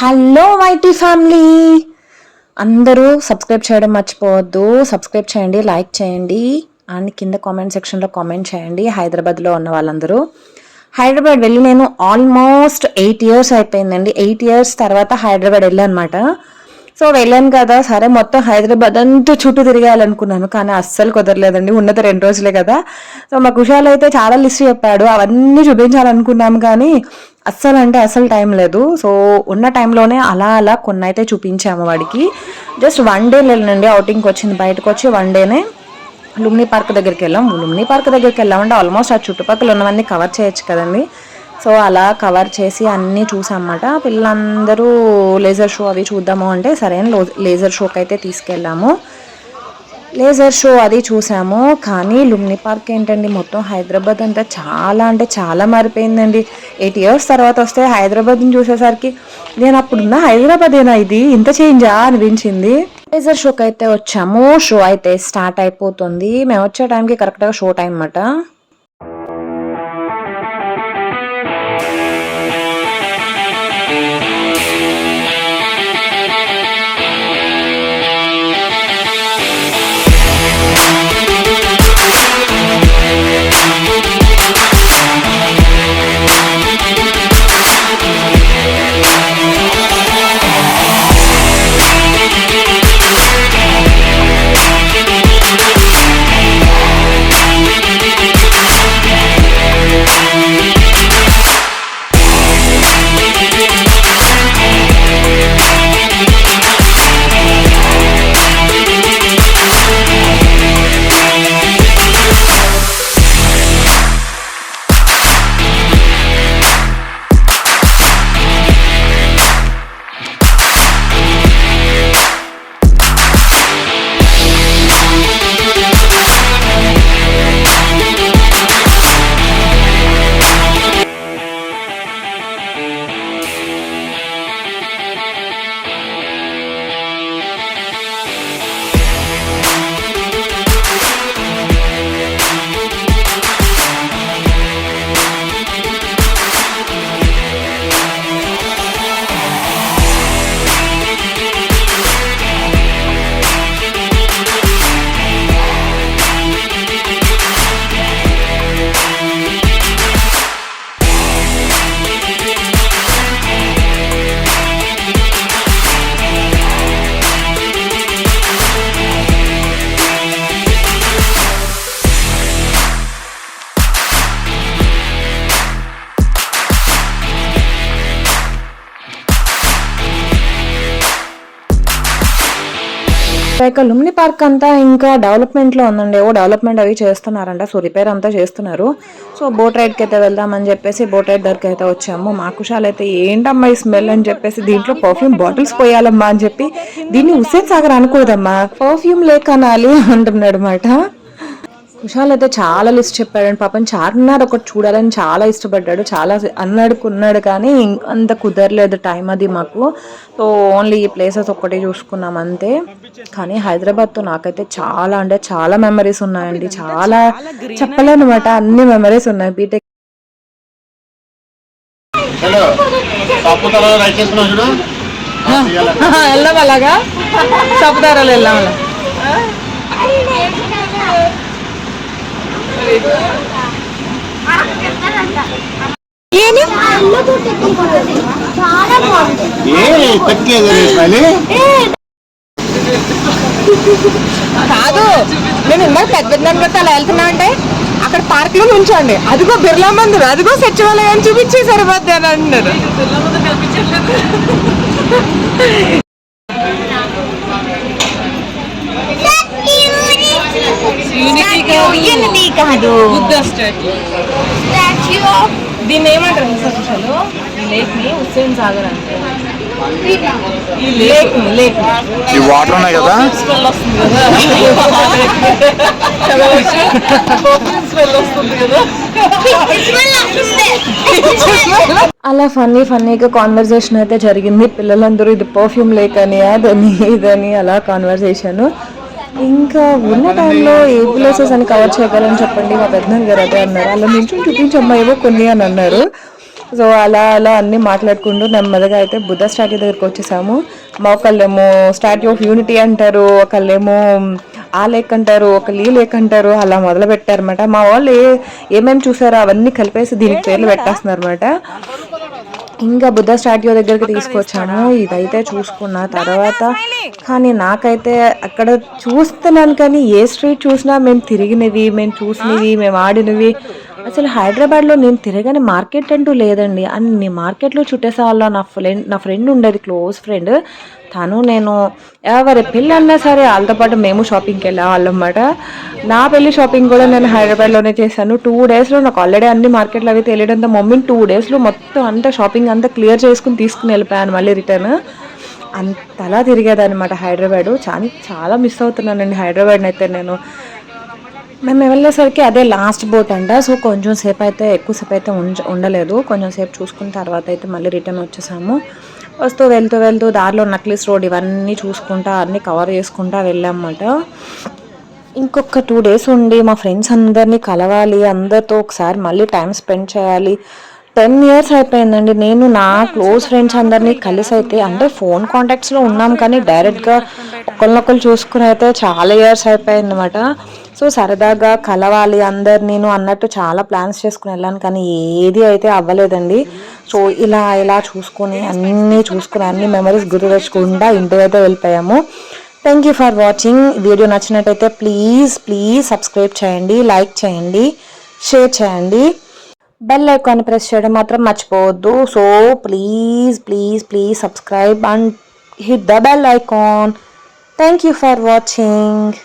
Hello mighty family! అందరూ subscribe చేయడం మర్చిపోవద్దు. సబ్స్క్రైబ్ చేయండి లైక్ చేయండి. అండ్ కింద కామెంట్ సెక్షన్లో కామెంట్ చేయండి హైదరాబాద్లో ఉన్న వాళ్ళందరూ. హైదరాబాద్ వెళ్ళి నేను ఆల్మోస్ట్ ఎయిట్ ఇయర్స్ అయిపోయిందండి. ఎయిట్ ఇయర్స్ తర్వాత హైదరాబాద్ వెళ్ళాను అనమాట సో వెళ్ళాను కదా సరే మొత్తం హైదరాబాద్ అంతా చుట్టూ తిరగాలనుకున్నాను కానీ అస్సలు కుదరలేదండి ఉన్నది రెండు రోజులే కదా. సో మా కుషాల్ అయితే చాలా లిస్ట్ చెప్పాడు అవన్నీ చూపించాలనుకున్నాము కానీ అస్సలు అంటే అస్సలు టైం లేదు. సో ఉన్న టైంలోనే అలా అలా కొన్ని అయితే చూపించాము వాడికి. జస్ట్ వన్ డే వెళ్ళండి అవుటింగ్కి వచ్చింది. బయటకు వచ్చి వన్ డేనే లుమ్ని పార్క్ దగ్గరికి వెళ్ళాం. లుమ్ని పార్క్ దగ్గరికి వెళ్ళామంటే ఆల్మోస్ట్ ఆ చుట్టుపక్కల ఉన్నవన్నీ కవర్ చేయొచ్చు కదండి. సో అలా కవర్ చేసి అన్నీ చూసామన్నమాట. పిల్లలందరూ లేజర్ షో అవి చూద్దాము అంటే సరైన లేజర్ షోకి అయితే తీసుకెళ్ళాము. లేజర్ షో అది చూసాము. కానీ లుమ్ని పార్క్ ఏంటండి? మొత్తం హైదరాబాద్ అంతా చాలా అంటే చాలా మారిపోయిందండి. ఎయిట్ ఇయర్స్ తర్వాత వస్తే హైదరాబాద్ని చూసేసరికి నేను అప్పుడున్న హైదరాబాదేనా ఇది? ఇంత చేంజా? అనిపించింది. లేజర్ షోకి అయితే వచ్చాము. షో అయితే స్టార్ట్ అయిపోతుంది. మేము వచ్చే టైంకి కరెక్ట్గా షో టైం అన్నమాట. ఇక లుమ్ని పార్క్ అంతా ఇంకా డెవలప్మెంట్లో ఉందండి. ఏవో డెవలప్మెంట్ అవి చేస్తున్నారంట. సో రిపేర్ అంతా చేస్తున్నారు. సో బోట్ రైడ్కి అయితే వెళ్దామని చెప్పేసి బోట్ రైడ్ దగ్గరికి అయితే వచ్చాము. మా కుషాల్ అయితే ఏంటమ్మా ఈ స్మెల్ అని చెప్పేసి దీంట్లో పర్ఫ్యూమ్ బాటిల్స్ పోయాలమ్మా అని చెప్పి దీన్ని హుస్సేన్ సాగర్ అనుకోదమ్మా పర్ఫ్యూమ్ లేక్ అనాలి అంటున్నాడు అనమాట కుషాల్ అయితే చాలా లిస్ట్ చెప్పాడు పాపం చార్మినార్ ఒకటి చూడాలని చాలా ఇష్టపడ్డాడు. చాలా అన్నాడుకున్నాడు కానీ ఇంక అంత కుదరలేదు టైం అది మాకు. సో ఓన్లీ ఈ ప్లేసెస్ ఒక్కటే చూసుకున్నాం అంతే. కానీ హైదరాబాద్తో నాకైతే చాలా అంటే చాలా మెమరీస్ ఉన్నాయండి. చాలా చెప్పలేనమాట అన్ని మెమరీస్ ఉన్నాయి. బీటెక్ వెళ్దాం అలాగా. చప్పుదారాలు వెళ్దాం అలా ఏని చాలా బాగుంది ఏ తగ్గలేదు స్మైలీ కాదు మేము ఇందాక పెద్ద పెద్ద అలా వెళ్తున్నా అంటే అక్కడ పార్క్లో ఉంచండి అదిగో బిర్లా మందిర్ అదిగో సచివాలయం చూపించి సరిపోద్ది అని అంటున్నారు యూనిటీ కాదు. స్టాచ్యూ ఆఫ్ దీన్ని ఏమంటారు విశాఖలు ఈ లేక్ని హుస్సేన్ సాగర్ అంటే ఈ లేక్ని లేక్ ఈ వాటర్ ఉన్నాయి కదా. స్మెల్ వస్తుంది కదా. స్మెల్ వస్తుంది కదా. అలా ఫన్నీ ఫన్నీగా కాన్వర్జేషన్ అయితే జరిగింది. పిల్లలందరూ ఇది పర్ఫ్యూమ్ లేక్ అని అదని ఇదని అలా కాన్వర్జేషన్ ఇంకా ఉన్న టైంలో ఏ ప్లేసెస్ అని కవర్ చేయగలని చెప్పండి? మా పెద్దనాన్న గారు అదే అన్నారు. అలా నుంచి చూపించమ్మా ఏవో కొన్ని అని అన్నారు. సో అలా అలా అన్నీ మాట్లాడుకుంటూ నెమ్మదిగా అయితే బుద్ధ స్టాట్యూ దగ్గరికి వచ్చేసాము. మా ఒకళ్ళేమో స్టాట్యూ ఆఫ్ యూనిటీ అంటారు ఒకళ్ళేమో ఆ లేక్ అంటారు ఒకళ్ళు ఈ లేక్ అంటారు అలా మొదలు పెట్టారనమాట మా వాళ్ళు ఏ ఏమేమి చూసారో అవన్నీ కలిపేసి దీనికి పేర్లు పెట్టేస్తున్నారు అనమాట ఇంకా బుద్ధ స్టాట్యూ దగ్గరికి తీసుకొచ్చాము. ఇదైతే చూసుకున్న తర్వాత కానీ నాకైతే అక్కడ చూస్తున్నాను కానీ ఏ స్ట్రీట్ చూసినా మేము తిరిగినవి మేము చూసినవి మేము ఆడినవి అసలు హైదరాబాద్లో నేను తిరగని మార్కెట్ అంటూ లేదండి. అన్ని మార్కెట్లు చుట్టేసే వాళ్ళ నా ఫ్రెండ్ నా ఫ్రెండ్ ఉండేది క్లోజ్ ఫ్రెండ్. తను నేను ఎవరి పెళ్ళి అన్నా సరే వాళ్ళతో పాటు మేము షాపింగ్కి వెళ్ళేవాళ్ళం అనమాట నా పెళ్ళి షాపింగ్ కూడా నేను హైదరాబాద్లోనే చేశాను. టూ డేస్లో నాకు ఆల్రెడీ అన్ని మార్కెట్లు అవి తెలియడంతో మమ్మీని టూ డేస్లో మొత్తం అంతా షాపింగ్ అంతా క్లియర్ చేసుకుని తీసుకుని వెళ్ళిపోయాను మళ్ళీ రిటర్న్. అంతలా తిరిగేదన్నమాట హైదరాబాద్. చాలా చాలా మిస్ అవుతున్నానండి హైదరాబాద్ని అయితే నేను. మేము వెళ్ళేసరికి అదే లాస్ట్ బోట్ అంట. సో కొంచెం సేపు అయితే ఎక్కువసేపు అయితే ఉంచ ఉండలేదు. కొంచెం సేపు చూసుకున్న తర్వాత అయితే మళ్ళీ రిటర్న్ వచ్చేసాము. వస్తూ వెళ్తూ వెళ్తూ దారిలో నక్లీస్ రోడ్ ఇవన్నీ చూసుకుంటా అన్నీ కవర్ చేసుకుంటా వెళ్ళామన్నమాట. ఇంకొక టూ డేస్ ఉండి మా ఫ్రెండ్స్ అందరినీ కలవాలి అందరితో ఒకసారి మళ్ళీ టైం స్పెండ్ చేయాలి. టెన్ ఇయర్స్ అయిపోయిందండి. నేను నా క్లోజ్ ఫ్రెండ్స్ అందరినీ కలిసి అయితే అంటే ఫోన్ కాంటాక్ట్స్లో ఉన్నాం కానీ డైరెక్ట్గా ఒకరినొకరు చూసుకుని అయితే చాలా ఇయర్స్ అయిపోయింది అనమాట సో సరదాగా కలవాలి అందరు నేను అన్నట్టు చాలా ప్లాన్స్ చేసుకుని వెళ్ళాను కానీ ఏది అయితే అవ్వలేదండి. సో ఇలా ఇలా చూసుకొని అన్నీ చూసుకుని అన్ని మెమరీస్ గుర్తు తెచ్చుకుంటా ఇంటికి అయితే వెళ్ళిపోయాము thank you for watching video నచ్చినట్టయితే ప్లీజ్ ప్లీజ్ సబ్స్క్రైబ్ చేయండి లైక్ చేయండి షేర్ చేయండి. బెల్ ఐకాన్ ప్రెస్ చేయడం మాత్రం మర్చిపోవద్దు. So please please please subscribe and hit the bell icon thank you for watching